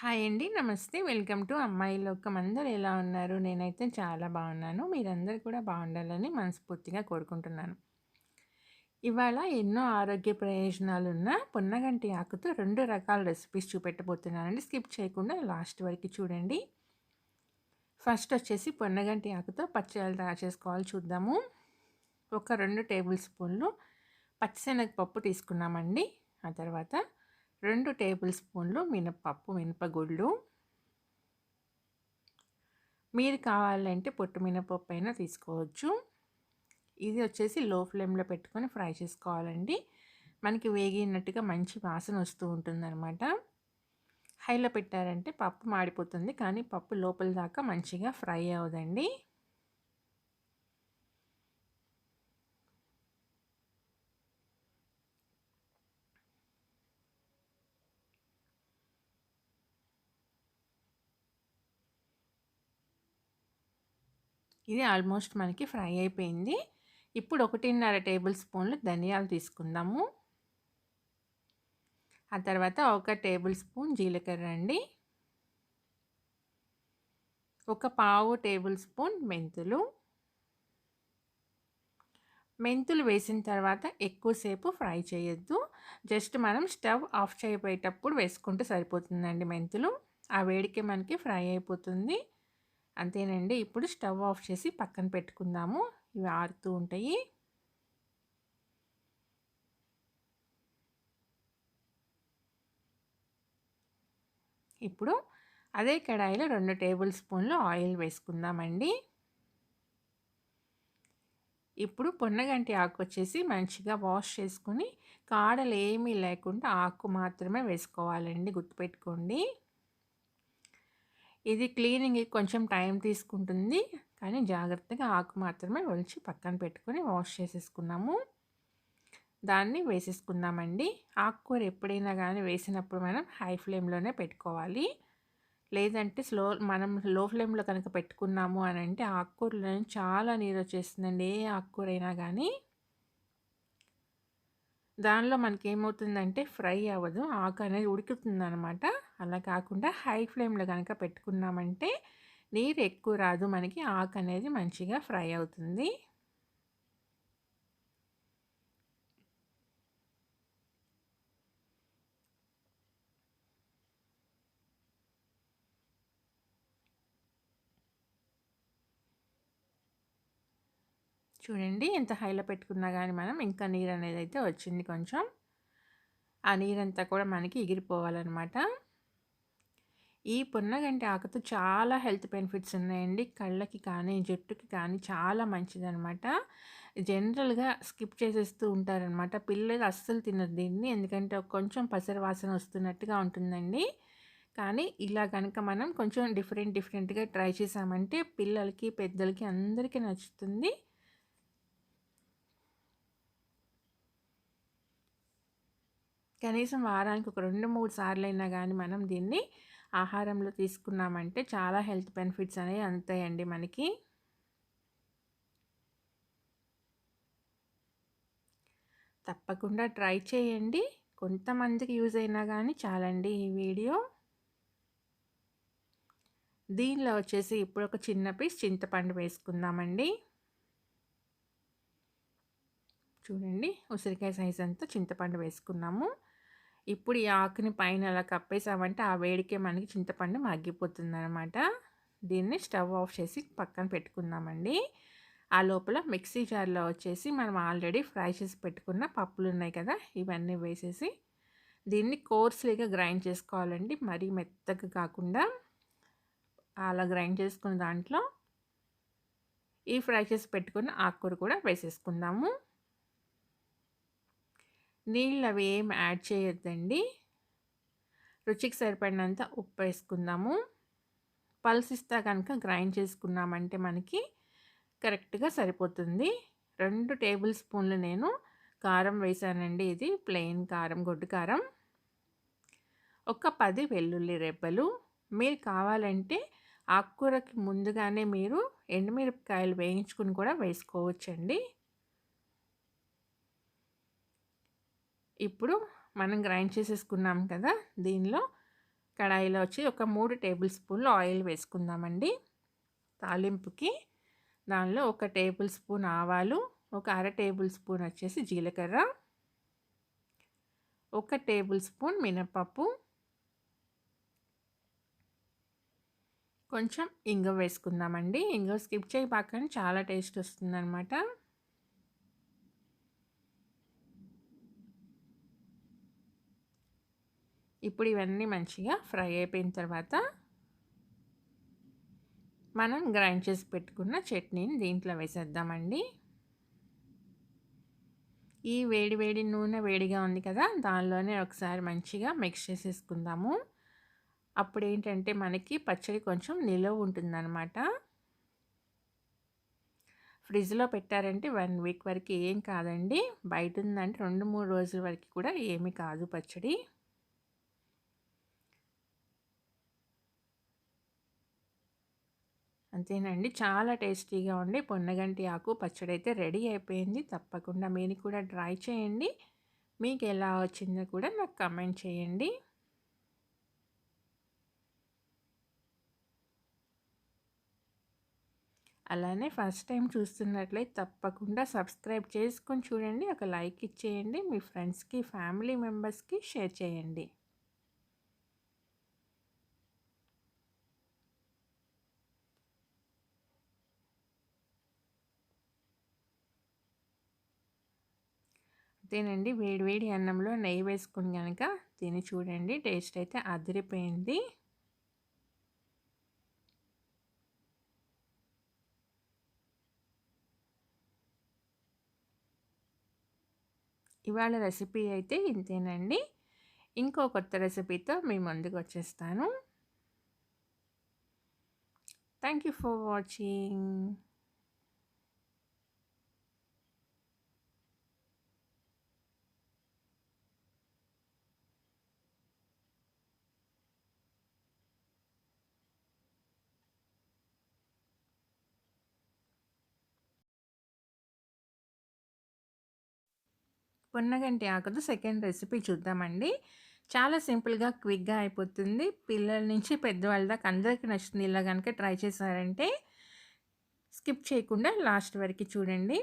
Hi అండి. నమస్తే. Welcome to అమ్మాయి లోకం. అందరు ఎలా ఉన్నారు? నేనైతే చాలా బాగున్నాను. మీరందరూ కూడా బాగుండాలని మనస్ఫూర్తిగా కోరుకుంటున్నాను. ఇవాళ ఎన్నో ఆరోగ్య ప్రయోజనాలు ఉన్న పొన్నగంటి ఆకుతో రెండు రకాల రెసిపీస్ చూపెట్టబోతున్నానండి. స్కిప్ చేయకుండా లాస్ట్ వరకు చూడండి. ఫస్ట్ వచ్చేసి పొన్నగంటి ఆకుతో పచ్చళ్ళు తయారు చేసుకోవాలి చూద్దాము. ఒక రెండు టేబుల్ స్పూన్లు పచ్చిశనగపప్పు తీసుకున్నామండి. ఆ తర్వాత రెండు టేబుల్ స్పూన్లు మినపప్పు, మినపగుళ్ళు. మీరు కావాలంటే పొట్టు మినపప్పు అయినా తీసుకోవచ్చు. ఇది వచ్చేసి లో ఫ్లేమ్‌లో పెట్టుకొని ఫ్రై చేసుకోవాలండి. మనకి వేగినట్టుగా మంచి వాసన వస్తూ ఉంటుందన్నమాట హైలో పెట్టారంటే పప్పు మాడిపోతుంది. కానీ పప్పు లోపల దాకా మంచిగా ఫ్రై అవ్వదండి. ఇది ఆల్మోస్ట్ మనకి ఫ్రై అయిపోయింది. ఇప్పుడు 1.5 టేబుల్ స్పూన్లు ధనియాలు తీసుకుందాము. ఆ తర్వాత ఒక టేబుల్ స్పూన్ జీలకర్ర అండి. ఒక పావు టేబుల్ స్పూన్ మెంతులు. మెంతులు వేసిన తర్వాత ఎక్కువసేపు ఫ్రై చేయొద్దు. జస్ట్ మనం స్టవ్ ఆఫ్ చేయబోయేటప్పుడు వేసుకుంటే సరిపోతుందండి మెంతులు. ఆ వేడికే మనకి ఫ్రై అయిపోతుంది. అంతేనండి. ఇప్పుడు స్టవ్ ఆఫ్ చేసి పక్కన పెట్టుకుందాము. ఇవి ఆరుతూ ఉంటాయి. ఇప్పుడు అదే కడాయిలో రెండు టేబుల్ స్పూన్లు ఆయిల్ వేసుకుందామండి. ఇప్పుడు పొన్నగంటి ఆకు వచ్చేసి మంచిగా వాష్ చేసుకొని కాడలు ఏమీ లేకుండా ఆకు మాత్రమే వేసుకోవాలండి. గుర్తుపెట్టుకోండి. ఇది క్లీనింగ్‌కి కొంచెం టైం తీసుకుంటుంది. కానీ జాగ్రత్తగా ఆకు మాత్రమే ఒలిచి పక్కన పెట్టుకొని వాష్ చేసేసుకున్నాము. దాన్ని వేసేసుకుందామండి. ఆకుకూర ఎప్పుడైనా కానీ వేసినప్పుడు మనం హై ఫ్లేమ్‌లోనే పెట్టుకోవాలి. లేదంటే స్లో మనం లో ఫ్లేమ్‌లో కనుక పెట్టుకున్నాము అని అంటే ఆకుకూరలో చాలా నీరు వచ్చేస్తుందండి ఏ ఆకుకూరైనా కానీ దానిలో మనకేమవుతుందంటే ఫ్రై అవ్వదు. ఆకు అనేది ఉడుకుతుంది అనమాట అలా కాకుండా హై ఫ్లేమ్‌లో కనుక పెట్టుకున్నామంటే నీరు ఎక్కువ రాదు. మనకి ఆకు అనేది మంచిగా ఫ్రై అవుతుంది. చూడండి ఎంత హైలో పెట్టుకున్నా కానీ మనం ఇంకా నీరు అనేది అయితే వచ్చింది కొంచెం. ఆ నీరంతా కూడా మనకి ఎగిరిపోవాలన్నమాట ఈ పొన్నగంటి ఆకుతో చాలా హెల్త్ బెనిఫిట్స్ ఉన్నాయండి. కళ్ళకి కానీ, జుట్టుకి కానీ చాలా మంచిదనమాట. జనరల్‌గా స్కిప్ చేసేస్తూ ఉంటారనమాట. పిల్లలు అస్సలు తినరు దీన్ని. ఎందుకంటే కొంచెం పసర వాసన వస్తున్నట్టుగా ఉంటుందండి. కానీ ఇలా కనుక మనం కొంచెం డిఫరెంట్ డిఫరెంట్‌గా ట్రై చేశామంటే పిల్లలకి, పెద్దలకి అందరికీ నచ్చుతుంది. కనీసం వారానికి ఒక రెండు మూడు సార్లు అయినా కానీ మనం దీన్ని ఆహారంలో తీసుకున్నామంటే చాలా హెల్త్ బెనిఫిట్స్ అనేవి అందుతాయండి మనకి. తప్పకుండా ట్రై చేయండి. కొంతమందికి యూజ్ అయినా కానీ చాలండి ఈ వీడియో. దీనిలో వచ్చేసి ఇప్పుడు ఒక చిన్న పీస్ చింతపండు వేసుకుందామండి. చూడండి ఉసిరికాయ సైజ్ అంతా చింతపండు వేసుకున్నాము. ఇప్పుడు ఈ ఆకుని పైన అలా కప్పేసామంటే ఆ వేడికే మనకి చింతపండు మగ్గిపోతుందనమాట. దీన్ని స్టవ్ ఆఫ్ చేసి పక్కన పెట్టుకుందామండి. ఆ లోపల మిక్సీ జార్‌లో వచ్చేసి మనం ఆల్రెడీ ఫ్రై చేసి పెట్టుకున్న పప్పులున్నాయి కదా! ఇవన్నీ వేసేసి దీన్ని కోర్స్‌లీగా గ్రైండ్ చేసుకోవాలండి. మరీ మెత్తగా కాకుండా అలా గ్రైండ్ చేసుకున్న దాంట్లో ఈ ఫ్రై చేసి పెట్టుకున్న ఆకుకూర కూడా వేసేసుకుందాము. నీళ్ళు అవి ఏం యాడ్ చేయొద్దండి. రుచికి సరిపడినంత ఉప్పు వేసుకుందాము. పల్సిస్తా కనుక గ్రైండ్ చేసుకున్నామంటే మనకి కరెక్ట్‌గా సరిపోతుంది. రెండు టేబుల్ స్పూన్లు నేను కారం వేశానండి. ఇది ప్లెయిన్ కారం, గొడ్డు కారం. ఒక పది వెల్లుల్లి రెబ్బలు. మీరు కావాలంటే ఆకుకూరకి ముందుగానే మీరు ఎండుమిరపకాయలు వేయించుకుని కూడా వేసుకోవచ్చండి. ఇప్పుడు మనం గ్రైండ్ చేసేసుకున్నాం కదా! దీనిలో కడాయిలో వచ్చి ఒక మూడు టేబుల్ స్పూన్లు ఆయిల్ వేసుకుందామండి తాలింపుకి దానిలో ఒక టేబుల్ స్పూన్ ఆవాలు ఒక అర టేబుల్ స్పూన్ వచ్చేసి జీలకర్ర ఒక టేబుల్ స్పూన్ మినపప్పు కొంచెం ఇంగ వేసుకుందామండి ఇంగ స్కిప్ చేయబాకని చాలా టేస్ట్ వస్తుందన్నమాట ఇప్పుడు ఇవన్నీ మంచిగా ఫ్రై అయిపోయిన తర్వాత మనం గ్రైండ్ చేసి పెట్టుకున్న చట్నీని దీంట్లో వేసేద్దామండి. ఈ వేడి వేడి నూనె వేడిగా ఉంది కదా దానిలోనే ఒకసారి మంచిగా మిక్స్ చేసేసుకుందాము. అప్పుడు ఏంటంటే మనకి పచ్చడి కొంచెం నిలవ ఉంటుందన్నమాట. ఫ్రిడ్జ్లో పెట్టారంటే వన్ వీక్ వరకు ఏం కాదండి. బయట ఉందంటే రెండు మూడు రోజుల వరకు కూడా ఏమీ కాదు పచ్చడి. అంతేనండి. చాలా టేస్టీగా ఉండి పొన్నగంటి ఆకు పచ్చడి అయితే రెడీ అయిపోయింది. తప్పకుండా మీరు కూడా ట్రై చేయండి. మీకు ఎలా వచ్చిందో కూడా నాకు కమెంట్ చేయండి. అలానే ఫస్ట్ టైం చూస్తున్నట్లయితే తప్పకుండా సబ్స్క్రైబ్ చేసుకొని చూడండి. ఒక లైక్ ఇచ్చేయండి. మీ ఫ్రెండ్స్కి ఫ్యామిలీ మెంబర్స్కి షేర్ చేయండి. అంతేనండి వేడివేడి అన్నంలో నెయ్యి వేసుకుని కనుక తిని చూడండి. టేస్ట్ అయితే అదిరిపోయింది. ఇవాళ రెసిపీ అయితే ఇంతేనండి. ఇంకో కొత్త రెసిపీతో మీ ముందుకు వచ్చేస్తాను. Thank you for watching. పొన్నగంటి ఆకుతో సెకండ్ రెసిపీ చూద్దామండి. చాలా సింపుల్గా క్విక్గా అయిపోతుంది. పిల్లల నుంచి పెద్దవాళ్ళ దాకా అందరికీ నచ్చుతుంది. ఇలా కనుక ట్రై చేశారంటే స్కిప్ చేయకుండా లాస్ట్ వరకు చూడండి.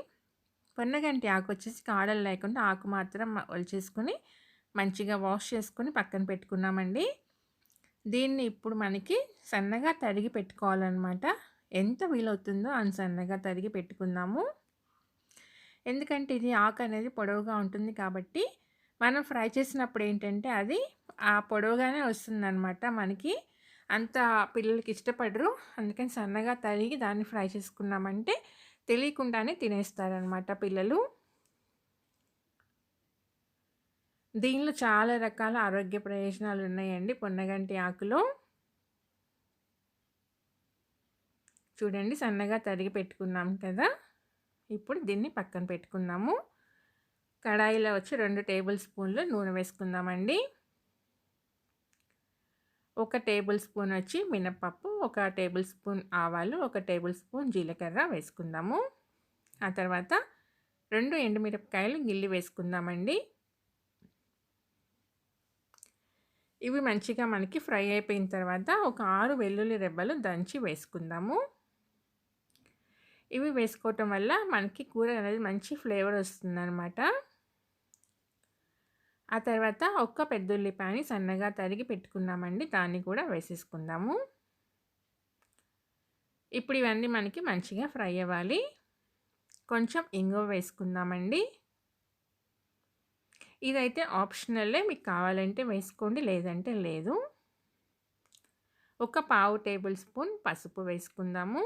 పొన్నగంటి ఆకు వచ్చేసి కాడలు లేకుండా ఆకు మాత్రం ఒలిచేసుకొని మంచిగా వాష్ చేసుకొని పక్కన పెట్టుకున్నామండి. దీన్ని ఇప్పుడు మనకి సన్నగా తరిగి పెట్టుకోవాలన్నమాట. ఎంత వీలవుతుందో అంత సన్నగా తరిగి పెట్టుకుందాము. ఎందుకంటే ఇది ఆకు అనేది పొడవుగా ఉంటుంది కాబట్టి మనం ఫ్రై చేసినప్పుడు ఏంటంటే అది ఆ పొడవుగానే వస్తుందన్నమాట మనకి. అంత పిల్లలకి ఇష్టపడరు. అందుకని సన్నగా తరిగి దాన్ని ఫ్రై చేసుకున్నామంటే తెలియకుండానే తినేస్తారనమాట పిల్లలు. దీనిలో చాలా రకాల ఆరోగ్య ప్రయోజనాలు ఉన్నాయండి పొన్నగంటి ఆకులో. చూడండి సన్నగా తరిగి పెట్టుకున్నాం కదా. ఇప్పుడు దీన్ని పక్కన పెట్టుకుందాము కడాయిలో వచ్చి రెండు టేబుల్ స్పూన్లు నూనె వేసుకుందామండి. ఒక టేబుల్ స్పూన్ వచ్చి మినపప్పు ఒక టేబుల్ స్పూన్ ఆవాలు ఒక టేబుల్ స్పూన్ జీలకర్ర వేసుకుందాము. ఆ తర్వాత రెండు ఎండుమిరపకాయలు గిల్లి వేసుకుందామండి. ఇవి మంచిగా మనకి ఫ్రై అయిపోయిన తర్వాత ఒక ఆరు వెల్లుల్లి రెబ్బలు దంచి వేసుకుందాము. ఇవి వేసుకోవటం వల్ల మనకి కూర అనేది మంచి ఫ్లేవర్ వస్తుందన్నమాట. ఆ తర్వాత ఒక్క పెద్ద ఉల్లిపాయని సన్నగా తరిగి పెట్టుకున్నామండి. దాన్ని కూడా వేసేసుకుందాము. ఇప్పుడు ఇవన్నీ మనకి మంచిగా ఫ్రై అవ్వాలి. కొంచెం ఇంగువ వేసుకుందామండి. ఇదైతే ఆప్షనల్లే మీకు కావాలంటే వేసుకోండి లేదంటే లేదు. ఒక పావు టేబుల్ స్పూన్ పసుపు వేసుకుందాము.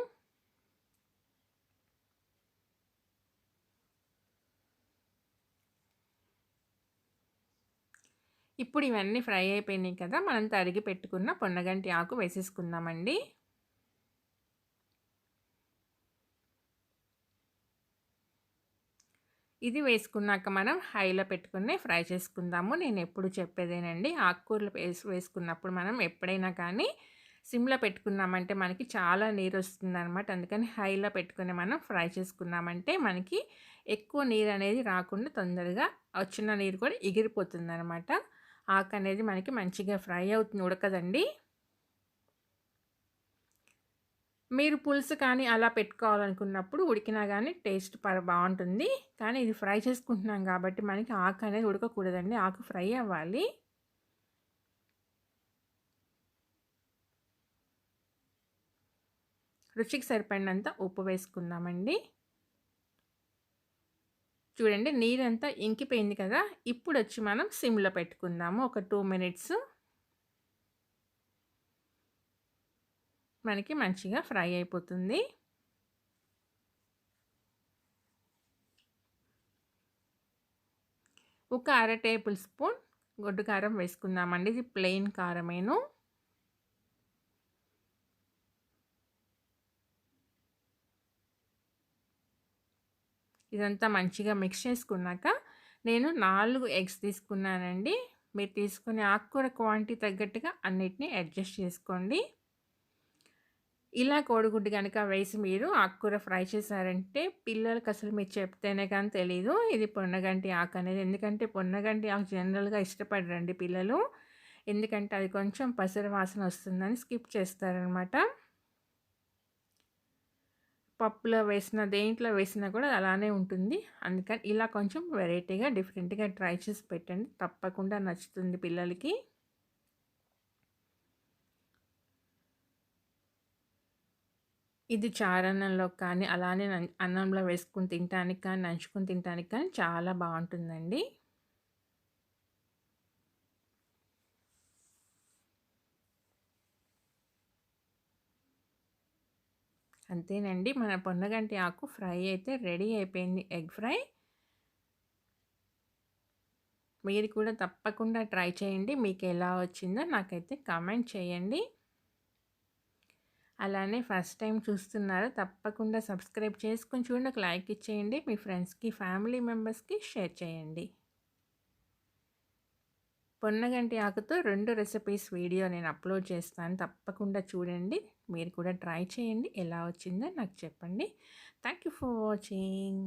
ఇప్పుడు ఇవన్నీ ఫ్రై అయిపోయినాయి కదా మనం తరిగి పెట్టుకున్న పొన్నగంటి ఆకు వేసేసుకుందామండి. ఇది వేసుకున్నాక మనం హైలో పెట్టుకుని ఫ్రై చేసుకుందాము. నేను ఎప్పుడు చెప్పేదేనండి ఆకుకూరలు వేసి వేసుకున్నప్పుడు మనం ఎప్పుడైనా కానీ సిమ్లో పెట్టుకున్నామంటే మనకి చాలా నీరు వస్తుంది అనమాట అందుకని హైలో పెట్టుకుని మనం ఫ్రై చేసుకున్నామంటే మనకి ఎక్కువ నీరు అనేది రాకుండా తొందరగా వచ్చిన నీరు కూడా ఎగిరిపోతుంది అనమాట ఆకు అనేది మనకి మంచిగా ఫ్రై అవుతుంది. ఉడకదండి. మీరు పులుసు కానీ అలా పెట్టుకోవాలనుకున్నప్పుడు ఉడికినా కానీ టేస్ట్ పర బాగుంటుంది. కానీ ఇది ఫ్రై చేసుకుంటున్నాం కాబట్టి మనకి ఆకు అనేది ఉడకకూడదండి. ఆకు ఫ్రై అవ్వాలి. రుచికి సరిపడినంత ఉప్పు వేసుకుందామండి. చూడండి నీరంతా ఇంకిపోయింది కదా ఇప్పుడు వచ్చి మనం సిమ్లో పెట్టుకుందాము. ఒక టూ మినిట్స్. మనకి మంచిగా ఫ్రై అయిపోతుంది. ఒక అర టేబుల్ స్పూన్ గొడ్డు కారం వేసుకుందామండి. ఇది ప్లెయిన్ కారమేను. ఇదంతా మంచిగా మిక్స్ చేసుకున్నాక నేను నాలుగు ఎగ్స్ తీసుకున్నానండి. మీరు తీసుకునే ఆకుకూర క్వాంటిటీ తగ్గట్టుగా అన్నిటినీ అడ్జస్ట్ చేసుకోండి. ఇలా కోడిగుడ్డు కనుక వేసి మీరు ఆకుకూర ఫ్రై చేశారంటే పిల్లలకి అసలు మీరు చెప్తేనే కానీ తెలీదు. ఇది పొన్నగంటి ఆకు అనేది. ఎందుకంటే పొన్నగంటి ఆకు జనరల్గా ఇష్టపడరండి పిల్లలు. ఎందుకంటే అది కొంచెం పసరు వాసన వస్తుందని స్కిప్ చేస్తారనమాట. పప్పులో వేసిన దేంట్లో వేసినా కూడా అలానే ఉంటుంది. అందుకని ఇలా కొంచెం వెరైటీగా డిఫరెంట్గా ట్రై చేసి పెట్టండి. తప్పకుండా నచ్చుతుంది పిల్లలకి. ఇది చారన్నంలో కానీ అలానే అన్నంలో వేసుకుని తినటానికి కానీ నంచుకుని తినటానికి కానీ చాలా బాగుంటుందండి. అంతేనండి. మన పొన్నగంటి ఆకు ఫ్రై అయితే రెడీ అయిపోయింది. Egg fry. మీరు కూడా తప్పకుండా ట్రై చేయండి. మీకు ఎలా వచ్చిందో నాకైతే కామెంట్ చేయండి. అలానే ఫస్ట్ టైం చూస్తున్నారో తప్పకుండా సబ్స్క్రైబ్ చేసుకొని చూడండి. ఒక లైక్ ఇచ్చేయండి. మీ ఫ్రెండ్స్కి ఫ్యామిలీ మెంబర్స్కి షేర్ చేయండి. పొన్నగంటి ఆకుతో రెండు రెసిపీస్ వీడియో నేను అప్లోడ్ చేస్తాను. తప్పకుండా చూడండి. మీరు కూడా ట్రై చేయండి. ఎలా వచ్చిందో నాకు చెప్పండి. Thank you for watching